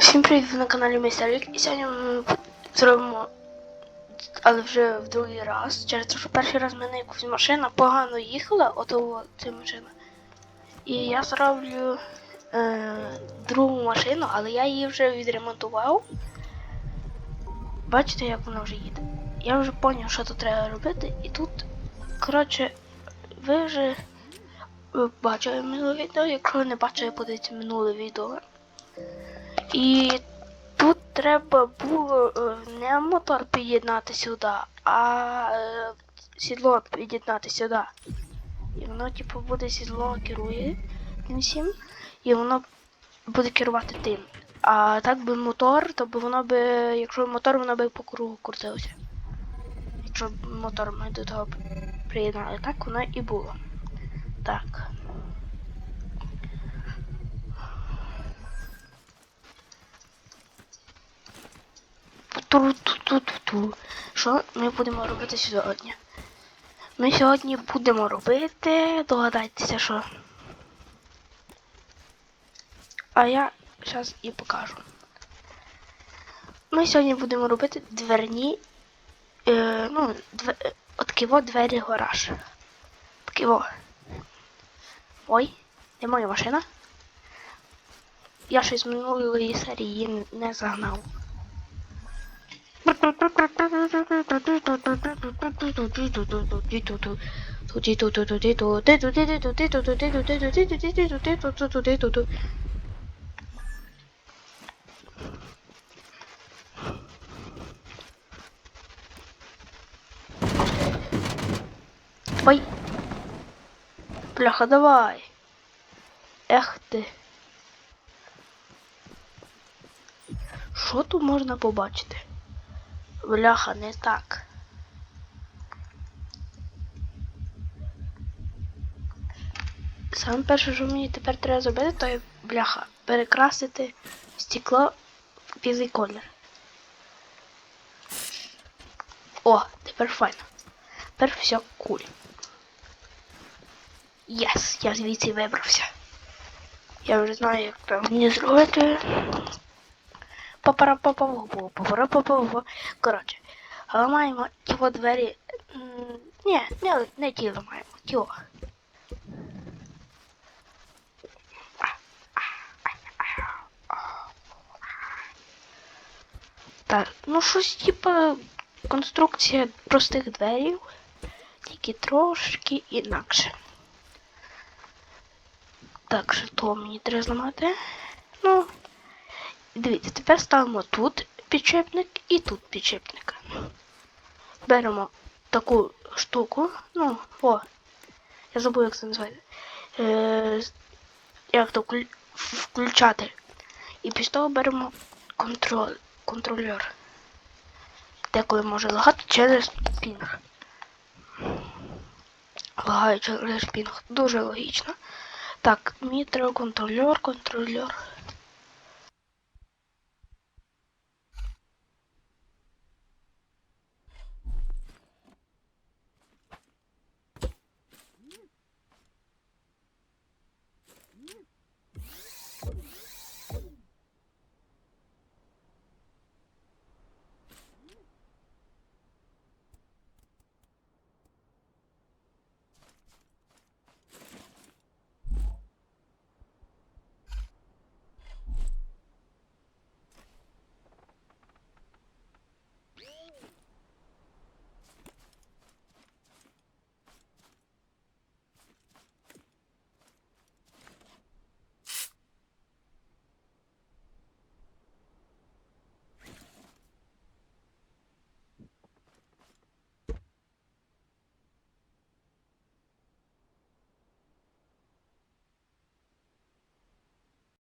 Всім привіт на каналі Майстервік. І сьогодні ми зробимо, але вже в другий раз. Через те, що перший раз в мене якась машина погано їхала, ото ця машина. І я зроблю е, другу машину, але я її вже відремонтував. Бачите, як вона вже їде. Я вже зрозумів, що тут треба робити, і тут, коротше, ви вже бачили минуле відео. Якщо ви не бачили, подивіться минуле відео. І тут треба було е, не мотор під'єднати сюди, а е, сідло під'єднати сюди. І воно, типу, буде сідло керує тим всім, і воно буде керувати тим. А так би мотор, то би воно би, якщо мотор, воно би по кругу крутилося. Якщо б мотор ми до того приєднали, так воно і було. Так. Ту-ту-ту-ту-ту. Що ми будемо робити сьогодні? Ми сьогодні будемо робити. Догадайтеся, що. А я зараз і покажу. Ми сьогодні будемо робити дверні. Е, ну, две, от киво двері гараж. Киво. Ой, де моя машина? Я щось з минулої серії її не загнав. Ой. Бляха, давай. Ех ти. Що тут можна побачити? Бляха, не так. Саме перше, що мені тепер треба зробити, то є бляха, перекрасити стекло в білий колір. О, тепер файно. Тепер все куль. Єс, я звідси вибрався. Я вже знаю, як це мені зробити. Папара-папа-во. Коротше, ламаємо ті от двері. Ні, не, не ламаємо, ті. о. Так, ну щось типа конструкція простих дверів, тільки трошки інакше. Так, що то мені треба зламати. Ну, Дивіться, тепер ставимо тут підчепник і тут підчепник. Беремо таку штуку. Ну, о, я забув, як це називається. Е, як то вклю- включати. І після того беремо контроль, контрольор. Деколи може лагати через пінг. Лагає через пінг. Дуже логічно. Так, мені треба контрольор, контрольор.